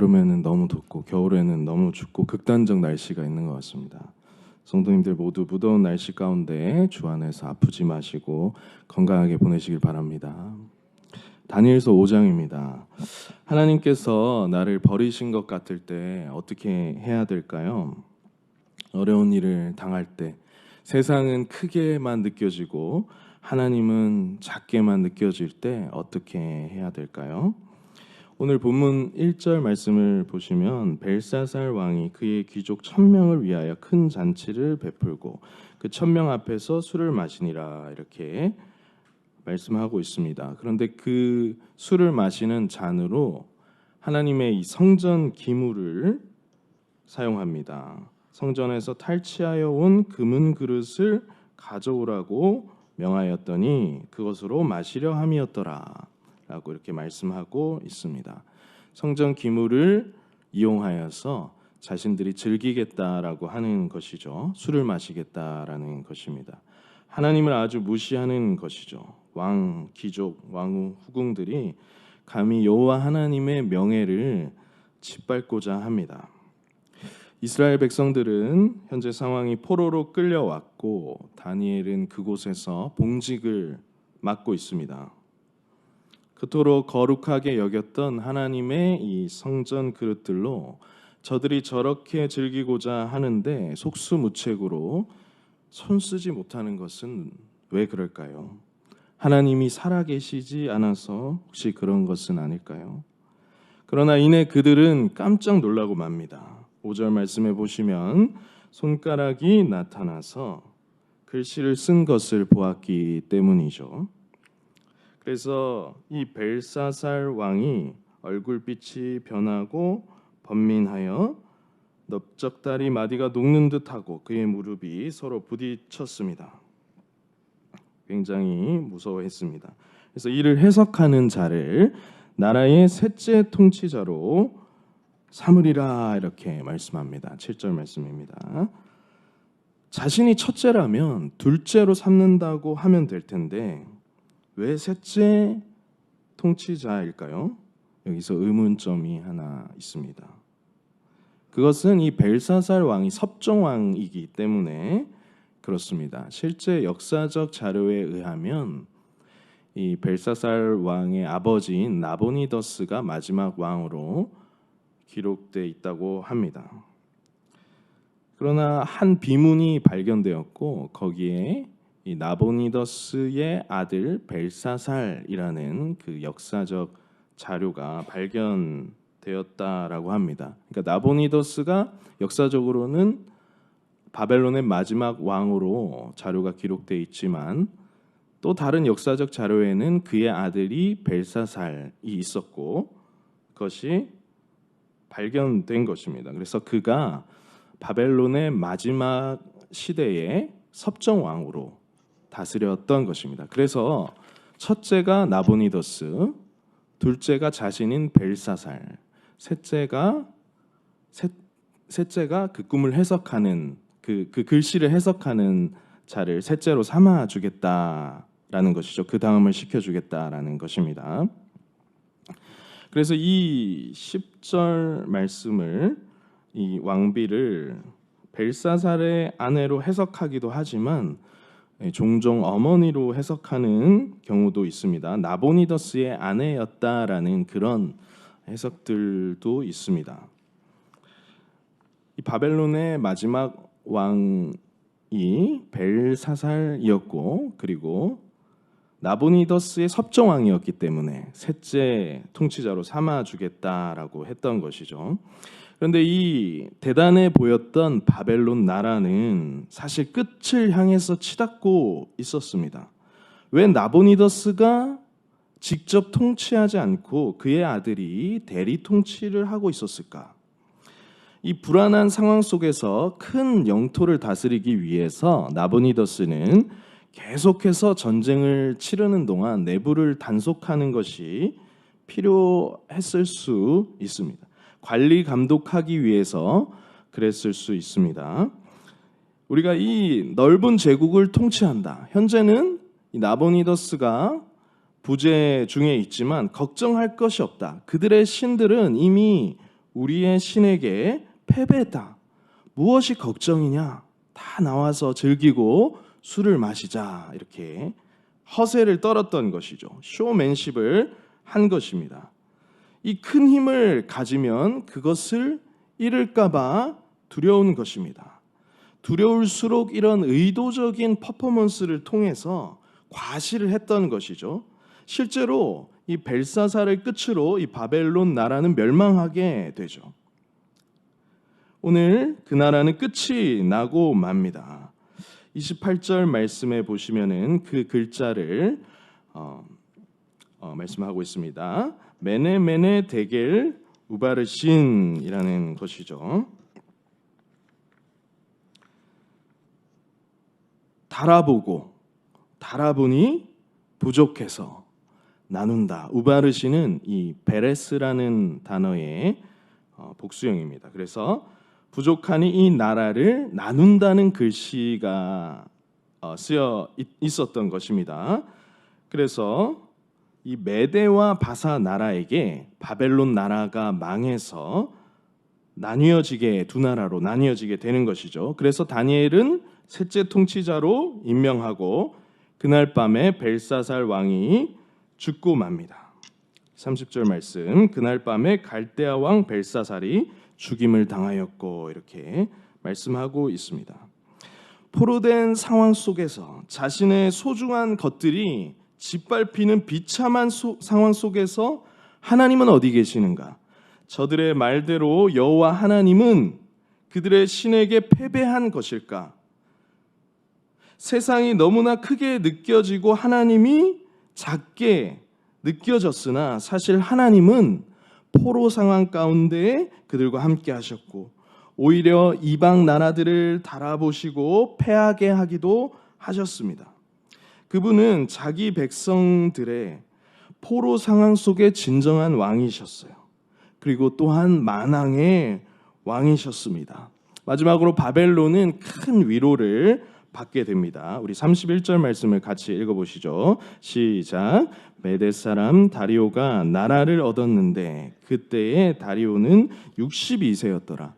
여름에는 너무 덥고 겨울에는 너무 춥고 극단적 날씨가 있는 것 같습니다. 성도님들 모두 무더운 날씨 가운데 주 안에서 아프지 마시고 건강하게 보내시길 바랍니다. 다니엘서 5장입니다. 하나님께서 나를 버리신 것 같을 때 어떻게 해야 될까요? 어려운 일을 당할 때 세상은 크게만 느껴지고 하나님은 작게만 느껴질 때 어떻게 해야 될까요? 오늘 본문 1절 말씀을 보시면 벨사살 왕이 그의 귀족 천명을 위하여 큰 잔치를 베풀고 그 천명 앞에서 술을 마시니라 이렇게 말씀하고 있습니다. 그런데 그 술을 마시는 잔으로 하나님의 이 성전 기물을 사용합니다. 성전에서 탈취하여 온 금은 그릇을 가져오라고 명하였더니 그것으로 마시려 함이었더라. 라고 이렇게 말씀하고 있습니다. 성전 기물을 이용하여서 자신들이 즐기겠다라고 하는 것이죠. 술을 마시겠다라는 것입니다. 하나님을 아주 무시하는 것이죠. 왕, 귀족, 왕후, 후궁들이 감히 여호와 하나님의 명예를 짓밟고자 합니다. 이스라엘 백성들은 현재 상황이 포로로 끌려왔고 다니엘은 그곳에서 봉직을 맡고 있습니다. 그토록 거룩하게 여겼던 하나님의 이 성전 그릇들로 저들이 저렇게 즐기고자 하는데 속수무책으로 손 쓰지 못하는 것은 왜 그럴까요? 하나님이 살아계시지 않아서 혹시 그런 것은 아닐까요? 그러나 이내 그들은 깜짝 놀라고 맙니다. 5절 말씀에 보시면 손가락이 나타나서 글씨를 쓴 것을 보았기 때문이죠. 그래서 이 벨사살 왕이 얼굴빛이 변하고 번민하여 넓적다리 마디가 녹는 듯하고 그의 무릎이 서로 부딪혔습니다. 굉장히 무서워했습니다. 그래서 이를 해석하는 자를 나라의 셋째 통치자로 삼으리라 이렇게 말씀합니다. 7절 말씀입니다. 자신이 첫째라면 둘째로 삼는다고 하면 될 텐데 왜 셋째 통치자일까요? 여기서 의문점이 하나 있습니다. 그것은 이 벨사살 왕이 섭정 왕이기 때문에 그렇습니다. 실제 역사적 자료에 의하면 이 벨사살 왕의 아버지인 나보니더스가 마지막 왕으로 기록돼 있다고 합니다. 그러나 한 비문이 발견되었고 거기에 이 나보니더스의 아들 벨사살이라는 그 역사적 자료가 발견되었다라고 합니다. 그러니까 나보니더스가 역사적으로는 바벨론의 마지막 왕으로 자료가 기록돼 있지만 또 다른 역사적 자료에는 그의 아들이 벨사살이 있었고 그것이 발견된 것입니다. 그래서 그가 바벨론의 마지막 시대의 섭정 왕으로 다스렸던 것입니다. 그래서 첫째가 나보니더스, 둘째가 자신인 벨사살, 셋째가 셋, 셋째가 그 꿈을 해석하는 그, 그 글씨를 해석하는 자를 셋째로 삼아 주겠다라는 것이죠. 그 다음을 시켜 주겠다라는 것입니다. 그래서 이 10절 말씀을 이 왕비를 벨사살의 아내로 해석하기도 하지만 예, 종종 어머니로 해석하는 경우도 있습니다. 나보니더스의 아내였다라는 그런 해석들도 있습니다. 이 바벨론의 마지막 왕이 벨사살이었고 그리고 나보니더스의 섭정왕이었기 때문에 셋째 통치자로 삼아 주겠다라고 했던 것이죠. 그런데 이 대단해 보였던 바벨론 나라는 사실 끝을 향해서 치닫고 있었습니다. 왜 나보니더스가 직접 통치하지 않고 그의 아들이 대리 통치를 하고 있었을까? 이 불안한 상황 속에서 큰 영토를 다스리기 위해서 나보니더스는 계속해서 전쟁을 치르는 동안 내부를 단속하는 것이 필요했을 수 있습니다. 관리 감독하기 위해서 그랬을 수 있습니다. 우리가 이 넓은 제국을 통치한다. 현재는 나보니더스가 부재 중에 있지만 걱정할 것이 없다. 그들의 신들은 이미 우리의 신에게 패배했다. 무엇이 걱정이냐? 다 나와서 즐기고 술을 마시자. 이렇게 허세를 떨었던 것이죠. 쇼맨십을 한 것입니다. 이 큰 힘을 가지면 그것을 잃을까봐 두려운 것입니다. 두려울수록 이런 의도적인 퍼포먼스를 통해서 과시를 했던 것이죠. 실제로 이 벨사사를 끝으로 이 바벨론 나라는 멸망하게 되죠. 오늘 그 나라는 끝이 나고 맙니다. 28절 말씀에 보시면은 그 글자를 어, 어, 말씀하고 있습니다. 메네메네 데겔 우바르신이라는 것이죠. 달아보고 달아보니 부족해서 나눈다. 우바르시는 이 베레스라는 단어의 어, 복수형입니다. 그래서 부족하니 이 나라를 나눈다는 글씨가 어, 쓰여 있- 있었던 것입니다. 그래서 이 메대와 바사 나라에게 바벨론 나라가 망해서 나뉘어지게 두 나라로 나뉘어지게 되는 것이죠. 그래서 다니엘은 셋째 통치자로 임명하고 그날 밤에 벨사살 왕이 죽고 맙니다. 30절 말씀 그날 밤에 갈대아 왕 벨사살이 죽임을 당하였고 이렇게 말씀하고 있습니다. 포로된 상황 속에서 자신의 소중한 것들이 짓밟히는 비참한 소- 상황 속에서 하나님은 어디 계시는가? 저들의 말대로 여호와 하나님은 그들의 신에게 패배한 것일까? 세상이 너무나 크게 느껴지고 하나님이 작게 느껴졌으나 사실 하나님은 포로 상황 가운데 그들과 함께 하셨고 오히려 이방 나라들을 달아보시고 패하게 하기도 하셨습니다. 그분은 자기 백성들의 포로 상황 속에 진정한 왕이셨어요. 그리고 또한 만왕의 왕이셨습니다. 마지막으로 바벨론은 큰 위로를 받게 됩니다. 우리 31절 말씀을 같이 읽어 보시죠. 시작. 메데 사람 다리오가 나라를 얻었는데 그때의 다리오는 62세였더라.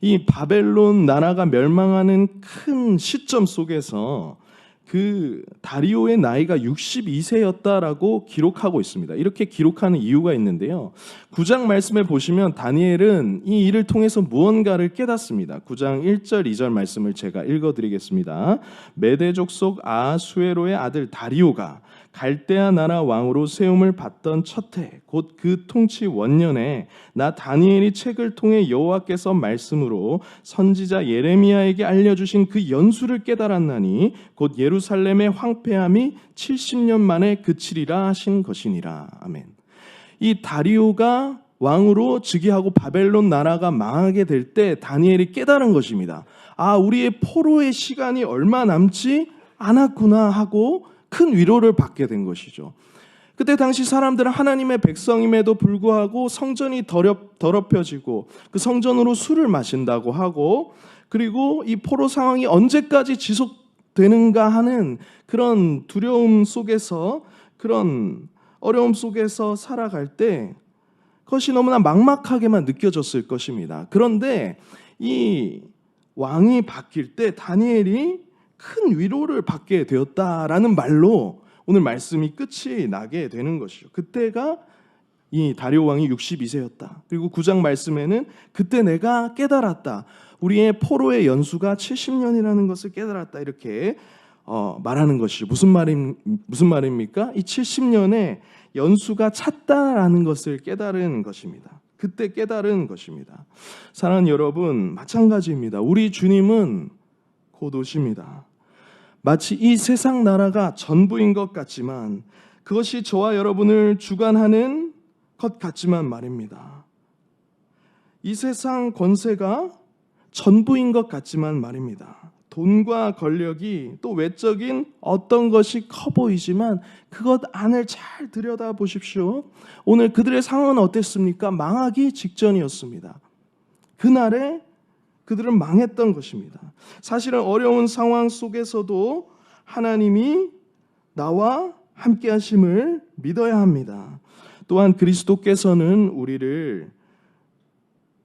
이 바벨론 나라가 멸망하는 큰 시점 속에서 그 다리오의 나이가 62세였다라고 기록하고 있습니다. 이렇게 기록하는 이유가 있는데요. 9장 말씀에 보시면 다니엘은 이 일을 통해서 무언가를 깨닫습니다. 9장 1절 2절 말씀을 제가 읽어 드리겠습니다. 메대족 속 아수에로의 아들 다리오가 갈대아 나라 왕으로 세움을 받던 첫해 곧 그 통치 원년에 나 다니엘이 책을 통해 여호와께서 말씀으로 선지자 예레미야에게 알려주신 그 연수를 깨달았나니 곧 예루살렘의 황폐함이 70년 만에 그치리라 하신 것이니라 아멘. 이 다리오가 왕으로 즉위하고 바벨론 나라가 망하게 될 때 다니엘이 깨달은 것입니다. 아, 우리의 포로의 시간이 얼마 남지 않았구나 하고 큰 위로를 받게 된 것이죠. 그때 당시 사람들은 하나님의 백성임에도 불구하고 성전이 더럽, 더럽혀지고 그 성전으로 술을 마신다고 하고 그리고 이 포로 상황이 언제까지 지속되는가 하는 그런 두려움 속에서 그런 어려움 속에서 살아갈 때 그것이 너무나 막막하게만 느껴졌을 것입니다. 그런데 이 왕이 바뀔 때 다니엘이 큰 위로를 받게 되었다라는 말로 오늘 말씀이 끝이 나게 되는 것이죠. 그때가 이 다리오 왕이 62세였다. 그리고 9장 말씀에는 그때 내가 깨달았다. 우리의 포로의 연수가 70년이라는 것을 깨달았다. 이렇게 어, 말하는 것이 무슨 말임 무슨 말입니까? 이 70년에 연수가 찼다라는 것을 깨달은 것입니다. 그때 깨달은 것입니다. 사랑하는 여러분, 마찬가지입니다. 우리 주님은 곧 오십니다. 마치 이 세상 나라가 전부인 것 같지만 그것이 저와 여러분을 주관하는 것 같지만 말입니다. 이 세상 권세가 전부인 것 같지만 말입니다. 돈과 권력이 또 외적인 어떤 것이 커 보이지만 그것 안을 잘 들여다 보십시오. 오늘 그들의 상황은 어땠습니까? 망하기 직전이었습니다. 그날에 그들은 망했던 것입니다. 사실은 어려운 상황 속에서도 하나님이 나와 함께 하심을 믿어야 합니다. 또한 그리스도께서는 우리를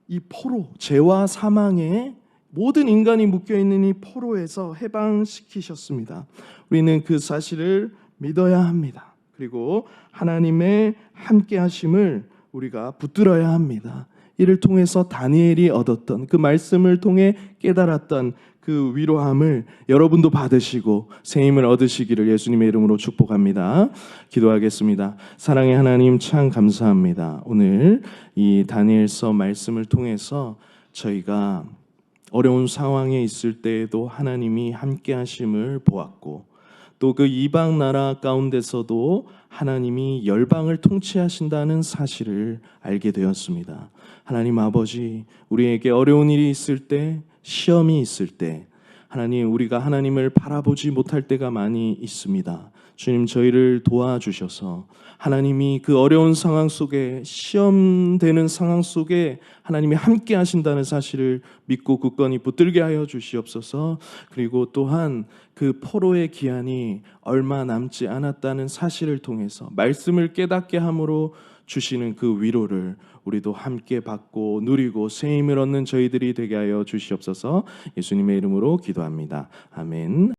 이 포로, 죄와 사망에 모든 인간이 묶여 있는 이 포로에서 해방시키셨습니다. 우리는 그 사실을 믿어야 합니다. 그리고 하나님의 함께 하심을 우리가 붙들어야 합니다. 이를 통해서 다니엘이 얻었던 그 말씀을 통해 깨달았던 그 위로함을 여러분도 받으시고 새 힘을 얻으시기를 예수님의 이름으로 축복합니다. 기도하겠습니다. 사랑의 하나님 참 감사합니다. 오늘 이 다니엘서 말씀을 통해서 저희가 어려운 상황에 있을 때에도 하나님이 함께 하심을 보았고 또 그 이방 나라 가운데서도 하나님이 열방을 통치하신다는 사실을 알게 되었습니다. 하나님 아버지, 우리에게 어려운 일이 있을 때, 시험이 있을 때, 하나님 우리가 하나님을 바라보지 못할 때가 많이 있습니다. 주님 저희를 도와주셔서 하나님이 그 어려운 상황 속에 시험되는 상황 속에 하나님이 함께 하신다는 사실을 믿고 굳건히 붙들게 하여 주시옵소서. 그리고 또한 그 포로의 기한이 얼마 남지 않았다는 사실을 통해서 말씀을 깨닫게 함으로 주시는 그 위로를 우리도 함께 받고 누리고 새 힘을 얻는 저희들이 되게 하여 주시옵소서. 예수님의 이름으로 기도합니다. 아멘.